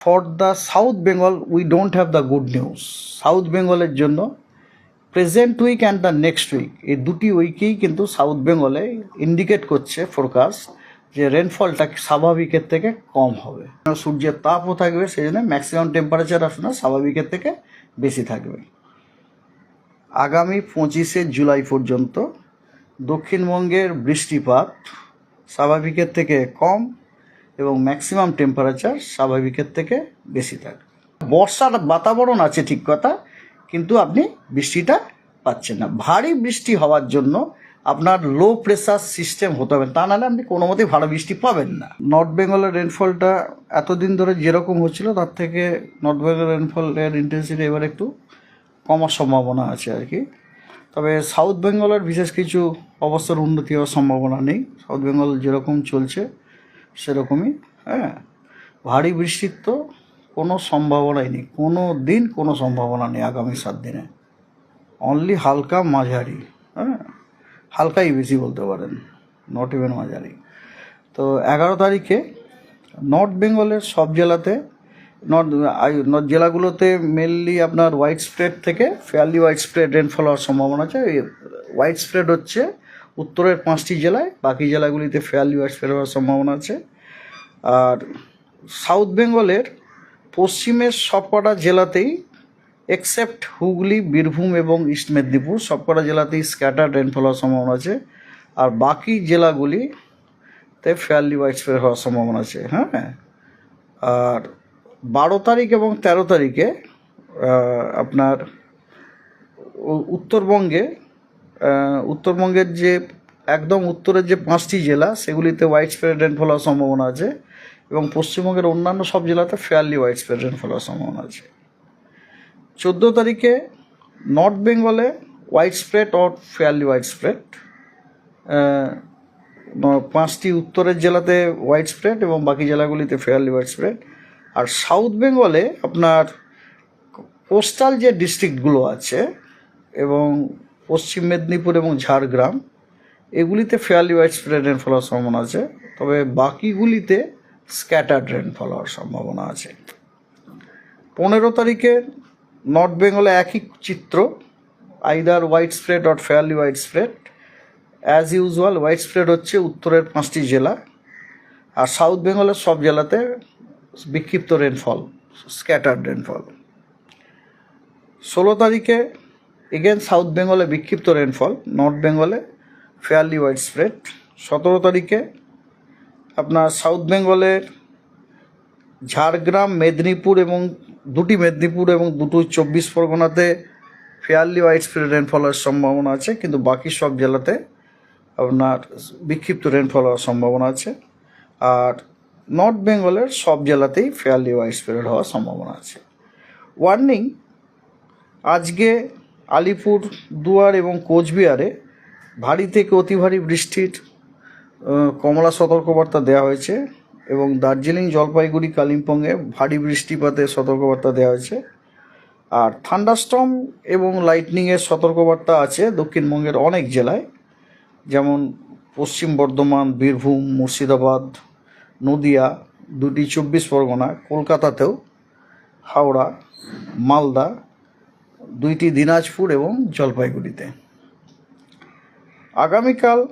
For the south Bengal we don't have the good news south বেঙ্গলের জন্য present week and the next week এই দুটি উইকেই কিন্তু south বেঙ্গলে ইন্ডিকেট করছে ফোরকাস্ট যে রেনফলটা স্বাভাবিকের থেকে কম হবে। সূর্যের তাপও থাকবে সেই জন্য ম্যাক্সিমাম টেম্পারেচার আপনার স্বাভাবিকের থেকে বেশি থাকবে। আগামী পঁচিশে জুলাই পর্যন্ত দক্ষিণবঙ্গের বৃষ্টিপাত স্বাভাবিকের থেকে কম এবং ম্যাক্সিমাম টেম্পারেচার স্বাভাবিকের থেকে বেশি থাকবে। বর্ষার বাতাবরণ আছে ঠিক কথা, কিন্তু আপনি বৃষ্টিটা পাচ্ছেন না। ভারী বৃষ্টি হওয়ার জন্য আপনার লো প্রেসার সিস্টেম হতে হবে। তা নাহলে আপনি কোনো মতেই ভালো বৃষ্টি পাবেন না। নর্থ বেঙ্গলের রেনফলটা এতদিন ধরে যেরকম হচ্ছিল, তার থেকে নর্থ বেঙ্গলের রেনফলের ইন্টেন্সিটি এবার একটু কমার সম্ভাবনা আছে আর কি। তবে সাউথ বেঙ্গলের বিশেষ কিছু অবস্থার উন্নতি হওয়ার সম্ভাবনা নেই। সাউথ বেঙ্গল যেরকম চলছে সেরকমই হ্যাঁ। ভারী বৃষ্টির তো কোনো সম্ভাবনাই নেই। কোনো দিন কোনো সম্ভাবনা নেই আগামী সাত দিনে। অনলি হালকা মাঝারি হ্যাঁ। হালকাই বেশি বলতে পারেন নট ইভেন মাঝারি। তো এগারো তারিখে নর্থ বেঙ্গলের সব জেলাতে নর্থ নর্থ জেলাগুলোতে মেনলি আপনার হোয়াইট স্প্রেড থেকে ফেয়ারলি হোয়াইট স্প্রেড রেনফল হওয়ার সম্ভাবনা আছে। হোয়াইট স্প্রেড হচ্ছে উত্তরের পাঁচটি জেলায়, বাকি জেলাগুলিতে ফেয়ারলি হোয়াইট স্প্রেড হওয়ার সম্ভাবনা আছে। আর সাউথ বেঙ্গলের পশ্চিমের সবকটা জেলাতেই এক্সেপ্ট হুগলি, বীরভূম এবং ইস্ট মেদিনীপুর সবকটা জেলাতেই স্ক্যাটার রেনফল হওয়ার সম্ভাবনা আছে। আর বাকি জেলাগুলিতে ফেয়ারলি হোয়াইট স্প্রেড হওয়ার সম্ভাবনা আছে হ্যাঁ? আর বারো তারিখ এবং তেরো তারিখে আপনার উত্তরবঙ্গে উত্তরবঙ্গের যে, একদম উত্তরের যে পাঁচটি জেলা, সেগুলিতে হোয়াইট স্প্রেড রেনফল হওয়ার সম্ভাবনা আছে এবং পশ্চিমবঙ্গের অন্যান্য সব জেলাতে ফেয়ারলি হোয়াইট স্প্রেড রেনফল হওয়ার সম্ভাবনা আছে। চোদ্দ তারিখে নর্থ বেঙ্গলে widespread or fairly widespread পাঁচটি উত্তরের জেলাতে হোয়াইট স্প্রেড এবং বাকি জেলাগুলিতে ফেয়ারলি হোয়াইট স্প্রেড আর সাউথ বেঙ্গলে আপনার কোস্টাল যে ডিস্ট্রিক্টগুলো আছে এবং পশ্চিম মেদিনীপুর এবং ঝাড়গ্রাম, এগুলিতে ফেয়ারলি ওয়াইড স্প্রেড রেনফল হওয়ার সম্ভাবনা আছে, তবে বাকিগুলিতে স্ক্যাটার্ড রেনফল হওয়ার সম্ভাবনা আছে। পনেরো তারিখে নর্থ বেঙ্গলে একই চিত্র either widespread or fairly widespread as usual widespread হচ্ছে উত্তরের পাঁচটি জেলা, আর সাউথ বেঙ্গলের সব জেলাতে বিক্ষিপ্ত রেনফল স্ক্যাটার্ড রেনফল ষোলো তারিখে এগেন সাউথ বেঙ্গলে বিক্ষিপ্ত রেনফল নর্থ বেঙ্গলে ফেয়ারলি ওয়াইড স্প্রেড সতেরো তারিখে আপনার সাউথ বেঙ্গলের ঝাড়গ্রাম, মেদিনীপুর এবং দুটি মেদিনীপুর এবং দুটো চব্বিশ পরগনাতে ফেয়ারলি ওয়াইড স্প্রেড রেনফল হওয়ার সম্ভাবনা আছে, কিন্তু বাকি সব জেলাতে আপনার বিক্ষিপ্ত রেনফল হওয়ার সম্ভাবনা আছে। আর নর্থ বেঙ্গলের সব জেলাতেই ফেয়ারলি ওয়াইড স্প্রেড হওয়ার সম্ভাবনা আছে। ওয়ার্নিং আজকে আলিপুর, দুয়ার এবং কোচবিহারে ভারী থেকে অতি ভারী বৃষ্টির কমলা সতর্কবার্তা দেওয়া হয়েছে এবং দার্জিলিং জলপাইগুড়ি কালিম্পংয়ে ভারী বৃষ্টিপাতের সতর্কবার্তা দেওয়া হয়েছে। আর থান্ডারস্টর্ম এবং লাইটনিংয়ের সতর্কবার্তা আছে দক্ষিণবঙ্গের অনেক জেলায়, যেমন পশ্চিম বর্ধমান, বীরভূম, মুর্শিদাবাদ, নদিয়া, দুটি চব্বিশ পরগনা, কলকাতাতেও, হাওড়া, মালদা দুইটি দিনাজপুর এবং জলপাইগুড়িতে। আগামীকাল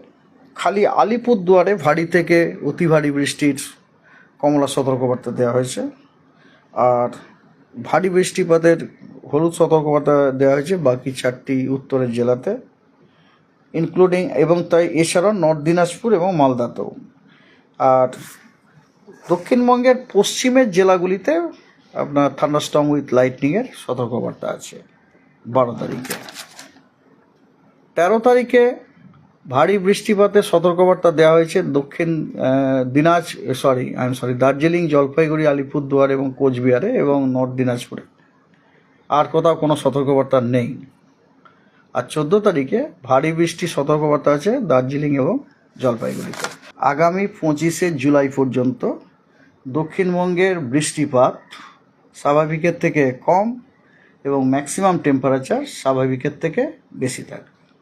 খালি আলিপুরদুয়ারে ভারী থেকে অতি ভারী বৃষ্টির কমলা সতর্কবার্তা দেওয়া হয়েছে। আর ভারী বৃষ্টিপাতের হলুদ সতর্কবার্তা দেওয়া হয়েছে বাকি চারটি উত্তরের জেলাতে ইনক্লুডিং এবং তাই এছাড়াও নর্থ দিনাজপুর এবং মালদাতেও। আর দক্ষিণবঙ্গের পশ্চিমের জেলাগুলিতে আপনার থান্ডারস্টর্ম উইথ লাইটনিংয়ের সতর্কবার্তা আছে। বারো তারিখে। তেরো তারিখে ভারী বৃষ্টিপাতের সতর্কবার্তা দেওয়া হয়েছে দক্ষিণ দিনাজ sorry I am sorry Darjeeling, Jalpaiguri, Alipurduar এবং কোচবিহারে এবং নর্থ দিনাজপুরে। আর কোথাও কোনো সতর্কবার্তা নেই। আর চোদ্দ তারিখে ভারী বৃষ্টির সতর্কবার্তা আছে দার্জিলিং এবং জলপাইগুড়িতে। আগামী পঁচিশে জুলাই পর্যন্ত দক্ষিণবঙ্গের বৃষ্টিপাত স্বাভাবিকের থেকে কম এবং ম্যাক্সিমাম টেম্পারেচার স্বাভাবিকের থেকে বেশি থাকবে